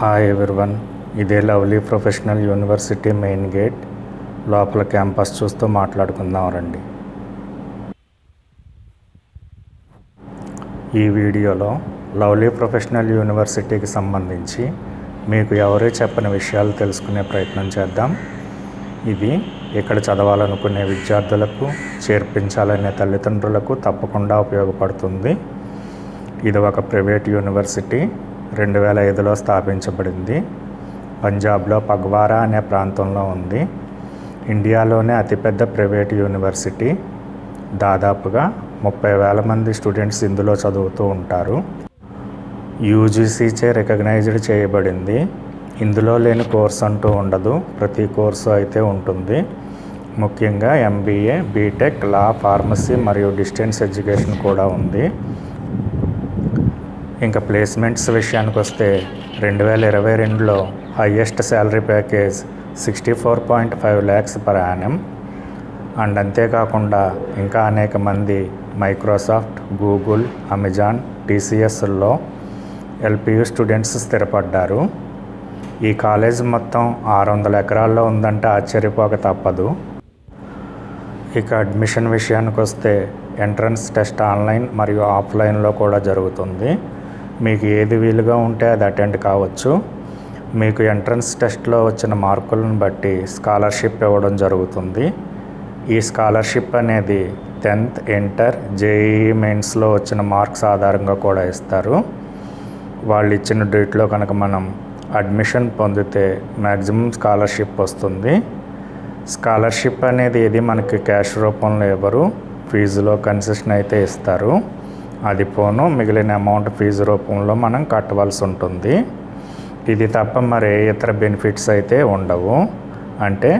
Hi everyone ఇదే lovely professional university main gate. లోపల campus చూస్తూ మాట్లాడుకుందాం రండి. ఈ వీడియోలో లవ్లీ ప్రొఫెషనల్ యూనివర్సిటీకి సంబంధించి మీకు ఎవరే చెప్పని విషయాలు తెలుసుకునే ప్రయత్నం చేద్దాం. ఇది ఇక్కడ చదవాలనుకునే విద్యార్థులకు చేర్పించాలనే తల్లిదండ్రులకు తప్పకుండా ఉపయోగపడుతుంది. ఇది ఒక ప్రైవేట్ యూనివర్సిటీ. రెండు వేల ఐదులో స్థాపించబడింది. పంజాబ్లో పగ్వారా అనే ప్రాంతంలో ఉంది. ఇండియాలోనే అతిపెద్ద ప్రైవేట్ యూనివర్సిటీ. దాదాపుగా ముప్పై వేల మంది స్టూడెంట్స్ ఇందులో చదువుతూ ఉంటారు. యూజీసీచే రికగ్నైజ్డ్ చేయబడింది. ఇందులో లేని కోర్స్ అంటూ ఉండదు. ప్రతి కోర్సు అయితే ఉంటుంది. ముఖ్యంగా ఎంబీఏ బీటెక్ లా ఫార్మసీ మరియు డిస్టెన్స్ ఎడ్యుకేషన్ కూడా ఉంది. ఇంకా ప్లేస్మెంట్స్ విషయానికి వస్తే రెండు వేల ఇరవై రెండులో highest salary package sixty four point five lakhs per annum. And అంతేకాకుండా ఇంకా అనేక మంది మైక్రోసాఫ్ట్ గూగుల్ అమెజాన్ టీసీఎస్లో ఎల్పియు స్టూడెంట్స్ స్థిరపడ్డారు. ఈ కాలేజ్ మొత్తం ఆరు వందల ఎకరాల్లో ఉందంటే ఆశ్చర్యపోక తప్పదు. ఇక అడ్మిషన్ విషయానికి వస్తే ఎంట్రన్స్ టెస్ట్ ఆన్లైన్ మరియు ఆఫ్లైన్లో కూడా జరుగుతుంది. మీకు ఏది వీలుగా ఉంటే అది అటెండ్ కావచ్చు. మీకు ఎంట్రన్స్ టెస్ట్లో వచ్చిన మార్కులను బట్టి స్కాలర్షిప్ ఇవ్వడం జరుగుతుంది. ఈ స్కాలర్షిప్ అనేది టెన్త్ ఇంటర్ జేఈఈ మెయిన్స్లో వచ్చిన మార్క్స్ ఆధారంగా కూడా ఇస్తారు. వాళ్ళు ఇచ్చిన డేట్లో కనుక మనం అడ్మిషన్ పొందితే మ్యాక్సిమం స్కాలర్షిప్ వస్తుంది. స్కాలర్షిప్ అనేది ఇది మనకి క్యాష్ రూపంలో ఇవ్వరు. ఫీజులో కన్సెషన్ అయితే ఇస్తారు. అది పోను మిగిలిన అమౌంట్ ఫీజు రూపంలో మనం కట్టవలసి ఉంటుంది. ఇది తప్ప మరి ఏ ఇతర బెనిఫిట్స్ అయితే ఉండవు. అంటే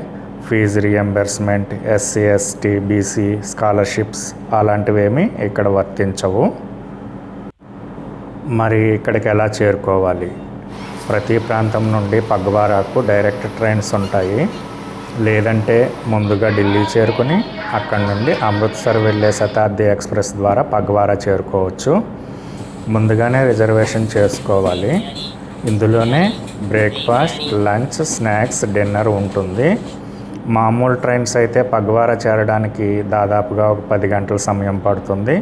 fee reimbursement SC ST BC scholarships అలాంటివేమీ ఇక్కడ వర్తించవు. మరి ఇక్కడికి ఎలా చేరుకోవాలి? ప్రతి ప్రాంతం నుండి పగ్వారాకు డైరెక్ట్ ట్రైన్స్ ఉంటాయి. లేదంటే ముందుగా ఢిల్లీ చేరుకుని అక్కడి నుండి అమృత్సర్ వెళ్ళే శతాబ్ది ఎక్స్ప్రెస్ ద్వారా పగ్వారా చేరుకోవచ్చు. ముందుగానే రిజర్వేషన్ చేసుకోవాలి. ఇందులోనే బ్రేక్ఫాస్ట్ లంచ్ స్నాక్స్ డిన్నర్ ఉంటుంది. మామూలు ట్రైన్స్ అయితే పగ్వారా చేరడానికి దాదాపుగా ఒక పది గంటల సమయం పడుతుంది.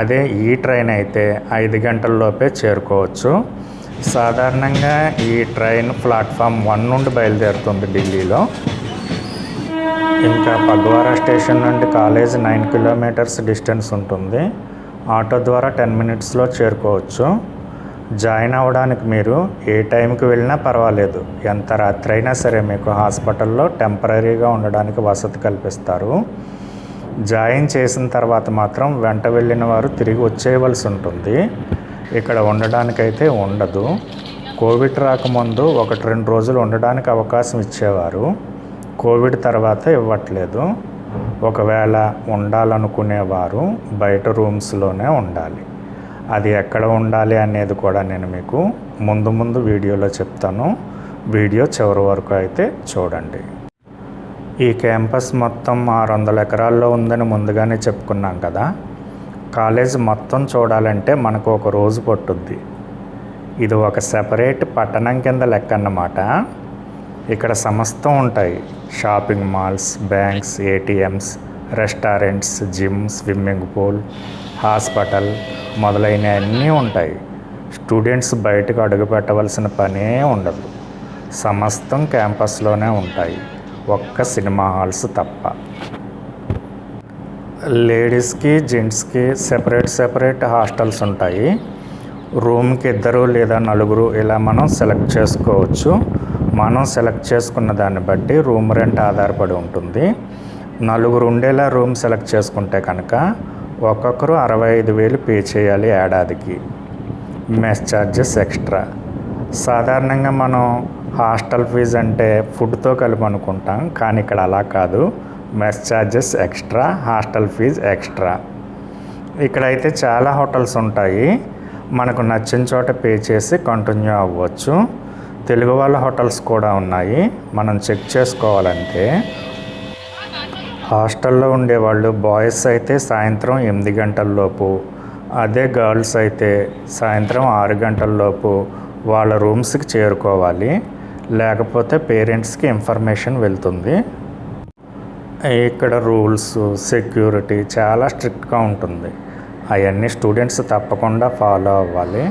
అదే ఈ ట్రైన్ అయితే ఐదు గంటల్లోపే చేరుకోవచ్చు. సాధారణంగా ఈ ట్రైన్ ప్లాట్ఫామ్ వన్ నుండి బయలుదేరుతుంది ఢిల్లీలో. ఇంకా పగ్వారా స్టేషన్ నుండి కాలేజ్ నైన్ కిలోమీటర్స్ డిస్టెన్స్ ఉంటుంది. ఆటో ద్వారా టెన్ మినిట్స్లో చేరుకోవచ్చు. జాయిన్ అవ్వడానికి మీరు ఏ టైంకి వెళ్ళినా పర్వాలేదు. ఎంత రాత్రి అయినా సరే మీకు హాస్పిటల్లో టెంపరీగా ఉండడానికి వసతి కల్పిస్తారు. జాయిన్ చేసిన తర్వాత మాత్రం వెంట వెళ్ళిన వారు తిరిగి వచ్చేయవలసి ఉంటుంది. ఇక్కడ ఉండడానికైతే ఉండదు. కోవిడ్ రాకముందు ఒకటి రెండు రోజులు ఉండడానికి అవకాశం ఇచ్చేవారు. కోవిడ్ తర్వాత ఇవ్వట్లేదు. ఒకవేళ ఉండాలనుకునేవారు బయట రూమ్స్లోనే ఉండాలి. అది ఎక్కడ ఉండాలి అనేది కూడా నేను మీకు ముందు ముందు వీడియోలో చెప్తాను. వీడియో చివరి వరకు అయితే చూడండి. ఈ క్యాంపస్ మొత్తం ఆరు వందల ఎకరాల్లో ఉందని ముందుగానే చెప్పుకున్నాం కదా. కాలేజ్ మొత్తం చూడాలంటే మనకు ఒక రోజు పట్టుద్ది. ఇది ఒక సెపరేట్ పట్టణం కింద లెక్క అన్నమాట. ఇక్కడ సమస్తం ఉంటాయి. Shopping malls banks ATMs restaurants gym swimming pool hospital మొదలైన అన్నీ ఉంటాయి. స్టూడెంట్స్ బయటకు అడుగుపెట్టవలసిన పనే ఉండదు. సమస్తం క్యాంపస్లోనే ఉంటాయి. ఒక్క సినిమా హాల్స్ తప్ప. లేడీస్కి జెంట్స్కి సెపరేట్ సెపరేట్ హాస్టల్స్ ఉంటాయి. రూమ్కి ఇద్దరు లేదా నలుగురు ఇలా మనం సెలెక్ట్ చేసుకోవచ్చు. మనం సెలెక్ట్ చేసుకున్న దాన్ని బట్టి రూమ్ రెంట్ ఆధారపడి ఉంటుంది. నలుగురు ఉండేలా రూమ్ సెలెక్ట్ చేసుకుంటే కనుక ఒక్కొక్కరు అరవై ఐదు వేలు పే చేయాలి ఏడాదికి. Mess charges extra. సాధారణంగా మనం హాస్టల్ ఫీజు అంటే ఫుడ్తో కలిపి అనుకుంటాం కానీ ఇక్కడ అలా కాదు. Mess charges extra hostel fee extra. ఇక్కడైతే చాలా హోటల్స్ ఉంటాయి. మనకు నచ్చిన చోట పే చేసి కంటిన్యూ అవ్వచ్చు. తెలుగు వాళ్ళ హోటల్స్ కూడా ఉన్నాయి. మనం చెక్ చేసుకోవాలంటే హాస్టల్లో ఉండేవాళ్ళు బాయ్స్ అయితే సాయంత్రం ఎనిమిది గంటల్లోపు అదే గర్ల్స్ అయితే సాయంత్రం ఆరు గంటల్లోపు వాళ్ళ రూమ్స్కి చేరుకోవాలి. లేకపోతే పేరెంట్స్కి ఇన్ఫర్మేషన్ వెళ్తుంది. ఇక్కడ రూల్స్ సెక్యూరిటీ చాలా స్ట్రిక్ట్గా ఉంటుంది. అవన్నీ స్టూడెంట్స్ తప్పకుండా ఫాలో అవ్వాలి.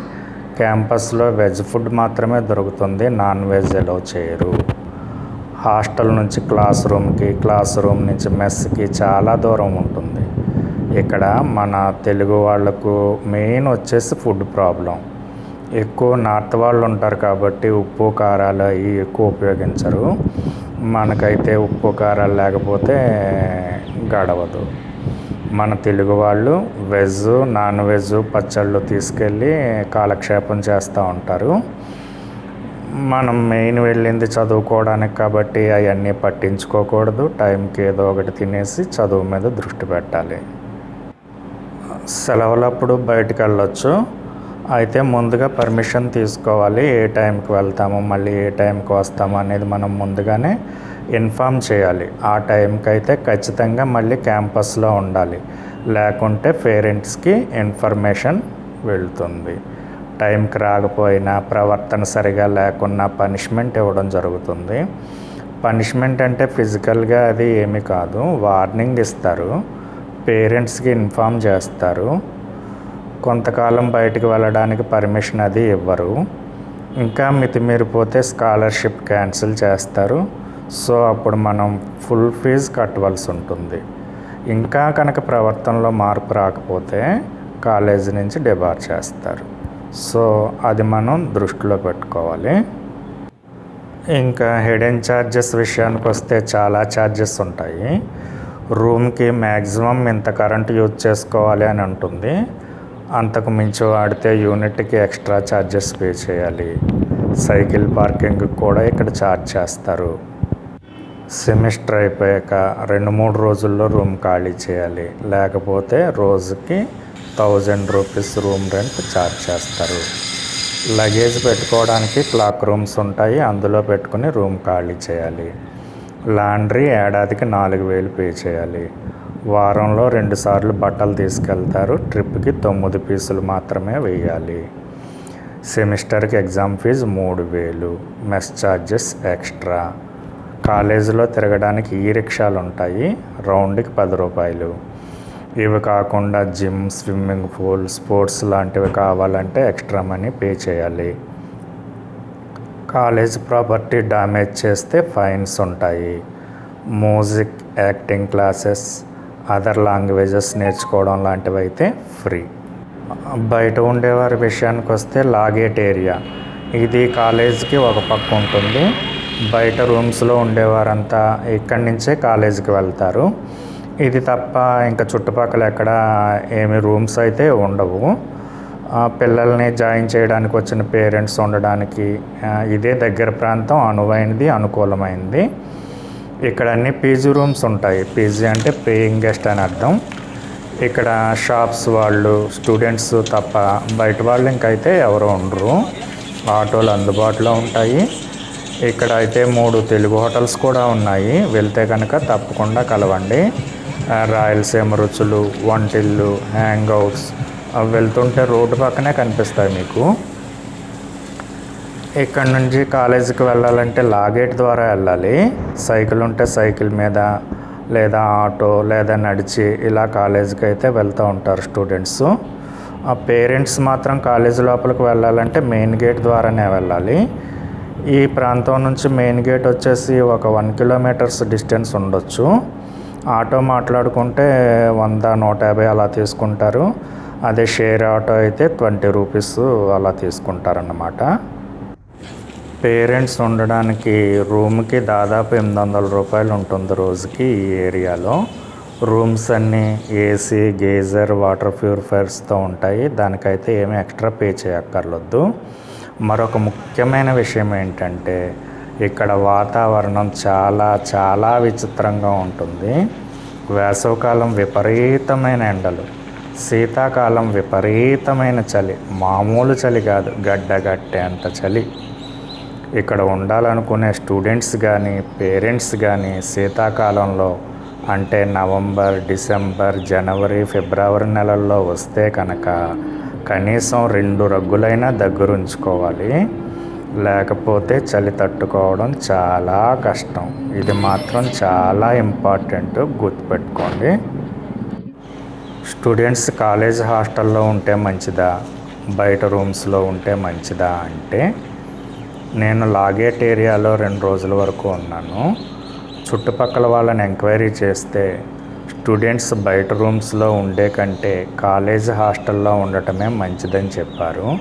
క్యాంపస్లో వెజ్ ఫుడ్ మాత్రమే దొరుకుతుంది నాన్ వెజ్ ఎలో చేయరు. హాస్టల్ నుంచి క్లాస్ రూమ్కి క్లాస్ రూమ్ నుంచి మెస్కి చాలా దూరం ఉంటుంది. ఇక్కడ మన తెలుగు వాళ్ళకు మెయిన్ వచ్చేసి ఫుడ్ ప్రాబ్లం. ఎక్కువ నార్త్ వాళ్ళు ఉంటారు కాబట్టి ఉప్పు కారాలు అవి ఎక్కువ ఉపయోగించరు. మనకైతే ఉప్పు కారాలు లేకపోతే గడవదు. మన తెలుగు వాళ్ళు వెజ్ నాన్ వెజ్ పచ్చళ్ళు తీసుకెళ్ళి కాలక్షేపం చేస్తూ ఉంటారు. మనం మెయిన్ వెళ్ళింది చదువుకోవడానికి కాబట్టి అవన్నీ పట్టించుకోకూడదు. టైంకి ఏదో ఒకటి తినేసి చదువు మీద దృష్టి పెట్టాలి. సెలవులప్పుడు బయటకు వెళ్ళొచ్చు. అయితే ముందుగా పర్మిషన్ తీసుకోవాలి ఏ టైంకి వెళ్తాము మళ్ళీ ఏ టైంకి వస్తాము అనేది మనం ముందుగానే ఇన్ఫామ్ చేయాలి. ఆ టైంకి అయితే ఖచ్చితంగా మళ్ళీ క్యాంపస్లో ఉండాలి. లేకుంటే పేరెంట్స్కి ఇన్ఫర్మేషన్ వెళ్తుంది. టైంకి రాకపోయినా ప్రవర్తన సరిగా లేకున్నా పనిష్మెంట్ ఇవ్వడం జరుగుతుంది. పనిష్మెంట్ అంటే ఫిజికల్గా అది ఏమీ కాదు వార్నింగ్ ఇస్తారు పేరెంట్స్కి ఇన్ఫామ్ చేస్తారు. కొంతకాలం బయటికి వెళ్ళడానికి పర్మిషన్ అది ఇవ్వరు. ఇంకా మితిమీరిపోతే స్కాలర్షిప్ క్యాన్సిల్ చేస్తారు. సో అప్పుడు మనం ఫుల్ ఫీజు కట్టవలసి ఉంటుంది. ఇంకా కనుక ప్రవర్తనలో మార్పు రాకపోతే కాలేజీ నుంచి డిబార్ చేస్తారు. సో అది మనం దృష్టిలో పెట్టుకోవాలి. ఇంకా హిడెన్ ఛార్జెస్ విషయానికి వస్తే చాలా ఛార్జెస్ ఉంటాయి. రూమ్కి మ్యాక్సిమం ఇంత కరెంట్ యూజ్ చేసుకోవాలి అని ఉంటుంది అంతకు మించి వాడితే యూనిట్కి ఎక్స్ట్రా ఛార్జెస్ పే చేయాలి. సైకిల్ పార్కింగ్ కూడా ఇక్కడ ఛార్జ్ చేస్తారు. సెమిస్టర్ అయిపోయాక రెండు మూడు రోజుల్లో రూమ్ ఖాళీ చేయాలి. లేకపోతే రోజుకి thousand rupees room rent charge చేస్తారు. లగేజ్ పెట్టుకోవడానికి క్లాక్ రూమ్స్ ఉంటాయి. అందులో పెట్టుకుని రూమ్ ఖాళీ చేయాలి. లాండ్రీ ఏడాదికి నాలుగు వేలు పే చేయాలి. వారంలో రెండుసార్లు బట్టలు తీసుకెళ్తారు. ట్రిప్కి తొమ్మిది పీసులు మాత్రమే వేయాలి. సెమిస్టర్కి ఎగ్జామ్ ఫీజు మూడు వేలు. Mess charges extra. కాలేజీలో తిరగడానికి ఈ రిక్షాలు ఉంటాయి రౌండ్కి పది రూపాయలు. ఇవి కాకుండా జిమ్ స్విమ్మింగ్ పూల్ స్పోర్ట్స్ లాంటివి కావాలంటే ఎక్స్ట్రా మనీ పే చేయాలి. కాలేజ్ ప్రాపర్టీ డ్యామేజ్ చేస్తే ఫైన్స్ ఉంటాయి. Music acting classes other languages నేర్చుకోవడం లాంటివి అయితే ఫ్రీ. బయట ఉండేవారి విషయానికి వస్తే లాగేట్ ఏరియా. ఇది కాలేజీకి ఒక పక్క ఉంటుంది. బయట రూమ్స్లో ఉండేవారంతా ఇక్కడి నుంచే కాలేజీకి వెళ్తారు. ఇది తప్ప ఇంకా చుట్టుపక్కల ఎక్కడ ఏమి రూమ్స్ అయితే ఉండవు. పిల్లల్ని జాయిన్ చేయడానికి వచ్చిన పేరెంట్స్ ఉండడానికి ఇదే దగ్గర ప్రాంతం అనువైనది అనుకూలమైంది. ఇక్కడ అన్ని పీజీ రూమ్స్ ఉంటాయి. పీజీ అంటే పేయింగ్ గెస్ట్ అని అర్థం. ఇక్కడ షాప్స్ వాళ్ళు స్టూడెంట్స్ తప్ప బయట వాళ్ళు ఇంకైతే ఎవరు ఉండరు. ఆటోలు అందుబాటులో ఉంటాయి. ఇక్కడ అయితే మూడు తెలుగు హోటల్స్ కూడా ఉన్నాయి. వెళ్తే కనుక తప్పకుండా కలవండి. రాయలసీమ రుచులు వంటిల్లు హ్యాంగ్ అవుట్స్ అవి వెళ్తుంటే రోడ్డు పక్కనే కనిపిస్తాయి మీకు. ఇక్కడ నుంచి కాలేజీకి వెళ్ళాలంటే లాగేట్ ద్వారా వెళ్ళాలి. సైకిల్ ఉంటే సైకిల్ మీద లేదా ఆటో లేదా నడిచి ఇలా కాలేజీకి అయితే వెళ్తూ ఉంటారు స్టూడెంట్స్. ఆ పేరెంట్స్ మాత్రం కాలేజీ లోపలికి వెళ్ళాలంటే మెయిన్ గేట్ ద్వారానే వెళ్ళాలి. ఈ ప్రాంతం నుంచి మెయిన్ గేట్ వచ్చేసి ఒక వన్ కిలోమీటర్స్ డిస్టెన్స్ ఉండొచ్చు. ఆటో మాట్లాడుకుంటే వంద నూట యాభై అలా తీసుకుంటారు. అదే షేర్ ఆటో అయితే ట్వంటీ రూపీస్ అలా తీసుకుంటారన్నమాట. పేరెంట్స్ ఉండడానికి రూమ్కి దాదాపు ఎనిమిది వందల రూపాయలు ఉంటుంది రోజుకి ఈ ఏరియాలో. రూమ్స్ అన్నీ ఏసీ గేజర్ వాటర్ ప్యూరిఫైర్స్తో ఉంటాయి. దానికైతే ఏమీ ఎక్స్ట్రా పే చేయక్కర్లొద్దు. మరొక ముఖ్యమైన విషయం ఏంటంటే ఇక్కడ వాతావరణం చాలా చాలా విచిత్రంగా ఉంటుంది. వేసవకాలం విపరీతమైన ఎండలు శీతాకాలం విపరీతమైన చలి మామూలు చలి కాదు గడ్డగట్టే అంత చలి. ఇక్కడ ఉండాలనుకునే స్టూడెంట్స్ కానీ పేరెంట్స్ కానీ శీతాకాలంలో అంటే నవంబర్ డిసెంబర్ జనవరి ఫిబ్రవరి నెలల్లో వస్తే కనుక కనీసం రెండు రగ్గులైనా దగ్గరుంచుకోవాలి. లేకపోతే చలి తట్టుకోవడం చాలా కష్టం. ఇది మాత్రం చాలా ఇంపార్టెంట్ గుర్తుపెట్టుకోండి. స్టూడెంట్స్ కాలేజ్ హాస్టల్లో ఉంటే మంచిదా? బయట రూమ్స్లో ఉంటే మంచిదా అంటే నేను లాగేట్ ఏరియాలో రెండు రోజుల వరకు ఉన్నాను. చుట్టుపక్కల వాళ్ళని ఎంక్వైరీ చేస్తే స్టూడెంట్స్ బయట రూమ్స్లో ఉండే కంటే కాలేజ్ హాస్టల్లో ఉండటమే మంచిదని చెప్పారు.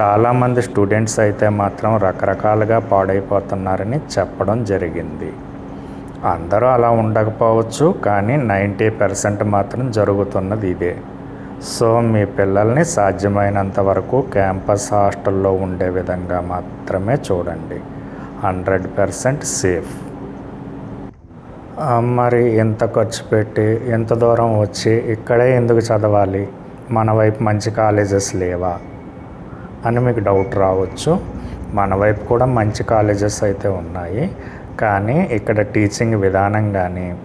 చాలామంది స్టూడెంట్స్ అయితే మాత్రం రకరకాలుగా పాడైపోతున్నారని చెప్పడం జరిగింది. అందరూ అలా ఉండకపోవచ్చు కానీ నైంటీ పర్సెంట్ మాత్రం జరుగుతున్నది ఇదే. సో మీ పిల్లల్ని సాధ్యమైనంత వరకు క్యాంపస్ హాస్టల్లో ఉండే విధంగా మాత్రమే చూడండి. Hundred percent safe. మరి ఎంత ఖర్చు పెట్టి ఎంత దూరం వచ్చి ఇక్కడే ఎందుకు చదవాలి? మన వైపు మంచి కాలేజెస్ లేవా? అని మీకు డౌట్ రావచ్చు. మన వైపు కూడా మంచి కాలేజెస్ అయితే ఉన్నాయి. కానీ ఇక్కడ టీచింగ్ విధానం కానీ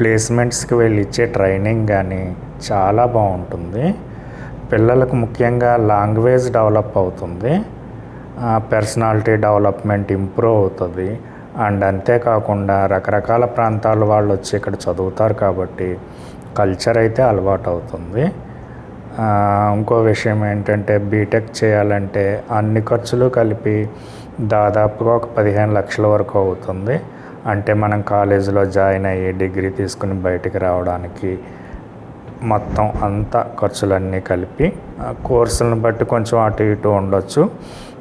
ప్లేస్మెంట్స్కి వెళ్ళి ఇచ్చే ట్రైనింగ్ కానీ చాలా బాగుంటుంది. పిల్లలకు ముఖ్యంగా లాంగ్వేజ్ డెవలప్ అవుతుంది. పర్సనాలిటీ డెవలప్మెంట్ ఇంప్రూవ్ అవుతుంది. అండ్ అంతేకాకుండా రకరకాల ప్రాంతాల వాళ్ళు వచ్చి ఇక్కడ చదువుతారు కాబట్టి కల్చర్ అయితే అలవాటు అవుతుంది. ఇంకో విషయం ఏంటంటే బీటెక్ చేయాలంటే అన్ని ఖర్చులు కలిపి దాదాపుగా ఒక పదిహేను లక్షల వరకు అవుతుంది. అంటే మనం కాలేజీలో జాయిన్ అయ్యి డిగ్రీ తీసుకుని బయటికి రావడానికి మొత్తం అంతా ఖర్చులన్నీ కలిపి కోర్సులను బట్టి కొంచెం అటు ఇటు ఉండొచ్చు.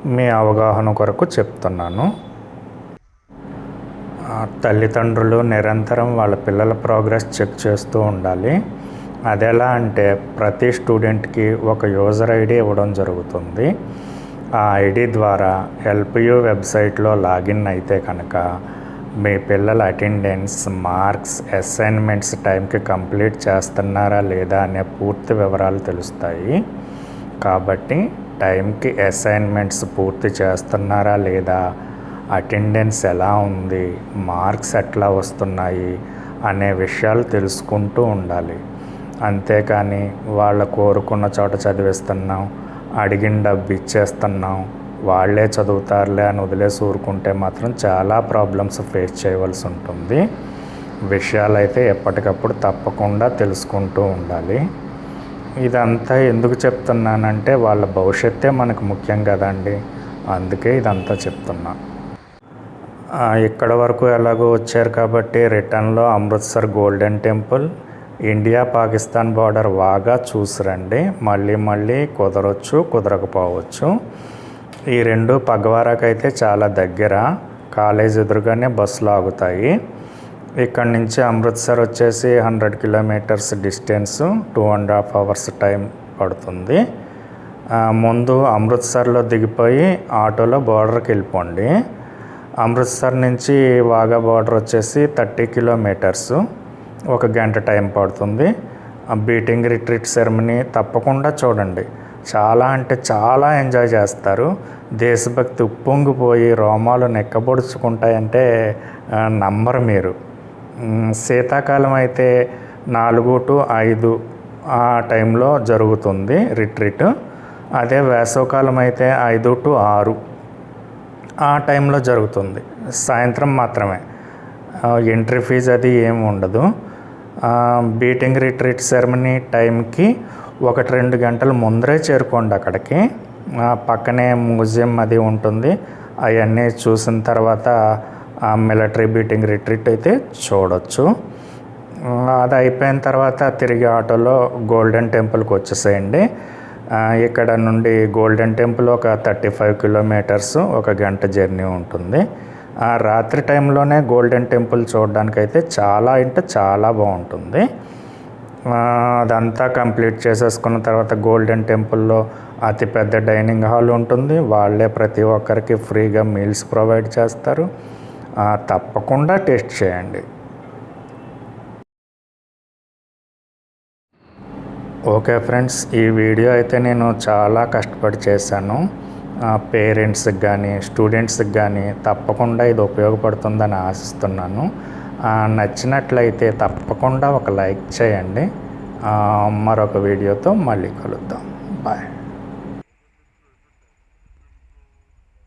మీ అవగాహన కొరకు చెప్తున్నాను. తల్లిదండ్రులు నిరంతరం వాళ్ళ పిల్లల ప్రోగ్రెస్ చెక్ చేస్తూ ఉండాలి. అది ఎలా అంటే ప్రతి స్టూడెంట్కి ఒక యూజర్ ఐడి ఇవ్వడం జరుగుతుంది. ఆ ఐడి ద్వారా ఎల్పియు వెబ్సైట్లో లాగిన్ అయితే కనుక మీ పిల్లల అటెండెన్స్ మార్క్స్ అసైన్మెంట్స్ టైంకి కంప్లీట్ చేస్తున్నారా లేదా అనే పూర్తి వివరాలు తెలుస్తాయి. కాబట్టి టైంకి అసైన్మెంట్స్ పూర్తి చేస్తున్నారా లేదా అటెండెన్స్ ఎలా ఉంది మార్క్స్ ఎట్లా వస్తున్నాయి అనే విషయాలు తెలుసుకుంటూ ఉండాలి. అంతేకాని వాళ్ళ కోరుకున్న చోట చదివిస్తున్నాం అడిగిన డబ్బు ఇచ్చేస్తున్నాం వాళ్ళే చదువుతారులే అని వదిలేసి ఊరుకుంటే మాత్రం చాలా ప్రాబ్లమ్స్ ఫేస్ చేయవలసి ఉంటుంది. విషయాలు అయితే ఎప్పటికప్పుడు తప్పకుండా తెలుసుకుంటూ ఉండాలి. ఇదంతా ఎందుకు చెప్తున్నానంటే వాళ్ళ భవిష్యత్తే మనకు ముఖ్యం కదండి. అందుకే ఇదంతా చెప్తున్నా. ఇక్కడ వరకు ఎలాగో వచ్చారు కాబట్టి రిటర్న్లో Amritsar Golden Temple India Pakistan border బాగా చూసిరండి మళ్ళీ మళ్ళీ కుదరొచ్చు కుదరకపోవచ్చు. ఈ రెండు పగవారాకు అయితే చాలా దగ్గర. కాలేజ్ ఎదురుగానే బస్సులు ఆగుతాయి. ఇక్కడ నుంచి అమృత్సర్ వచ్చేసి hundred kilometres distance two and half hours time పడుతుంది. ముందు అమృత్సర్లో దిగిపోయి ఆటోలో బార్డర్కి వెళ్ళిపోండి. అమృత్సర్ నుంచి వాగా బార్డర్ వచ్చేసి థర్టీ కిలోమీటర్స్ ఒక గంట టైం పడుతుంది. బీటింగ్ రిట్రీట్ సెరమనీ తప్పకుండా చూడండి. చాలా అంటే చాలా ఎంజాయ్ చేస్తారు. దేశభక్తి ఉప్పొంగిపోయి రోమాలు నెక్కబొడుచుకుంటాయంటే ఆ, నమ్మరు మీరు. శీతాకాలం అయితే నాలుగు టు ఐదు ఆ టైంలో జరుగుతుంది రిట్రీట్. అదే వేసవకాలం అయితే ఐదు టు ఆరు ఆ టైంలో జరుగుతుంది. సాయంత్రం మాత్రమే. ఎంట్రీ ఫీజు అది ఏమి ఉండదు. బీటింగ్ రిట్రీట్ సెరమనీ టైంకి ఒకటి రెండు గంటల ముందరే చేరుకోండి అక్కడికి. పక్కనే మ్యూజియం అది ఉంటుంది. అవన్నీ చూసిన తర్వాత ఆ మిలిటరీ బీటింగ్ రిట్రీట్ అయితే చూడొచ్చు. అది అయిపోయిన తర్వాత తిరిగి ఆటోలో గోల్డెన్ టెంపుల్కి వచ్చేసేయండి. ఇక్కడ నుండి గోల్డెన్ టెంపుల్ ఒక థర్టీ ఫైవ్ కిలోమీటర్స్ ఒక గంట జర్నీ ఉంటుంది. ఆ రాత్రి టైంలోనే గోల్డెన్ టెంపుల్ చూడడానికి అయితే చాలా అంటే చాలా బాగుంటుంది. అదంతా కంప్లీట్ చేసేసుకున్న తర్వాత గోల్డెన్ టెంపుల్లో అతిపెద్ద డైనింగ్ హాల్ ఉంటుంది. వాళ్ళే ప్రతి ఒక్కరికి ఫ్రీగా మీల్స్ ప్రొవైడ్ చేస్తారు. తప్పకుండా టేస్ట్ చేయండి. ఓకే ఫ్రెండ్స్ ఈ వీడియో అయితే నేను చాలా కష్టపడి చేశాను. పేరెంట్స్కి కానీ స్టూడెంట్స్కి కానీ తప్పకుండా ఇది ఉపయోగపడుతుందని ఆశిస్తున్నాను. నచ్చినట్లయితే తప్పకుండా ఒక లైక్ చేయండి. మరొక వీడియోతో మళ్ళీ కలుద్దాం. బాయ్.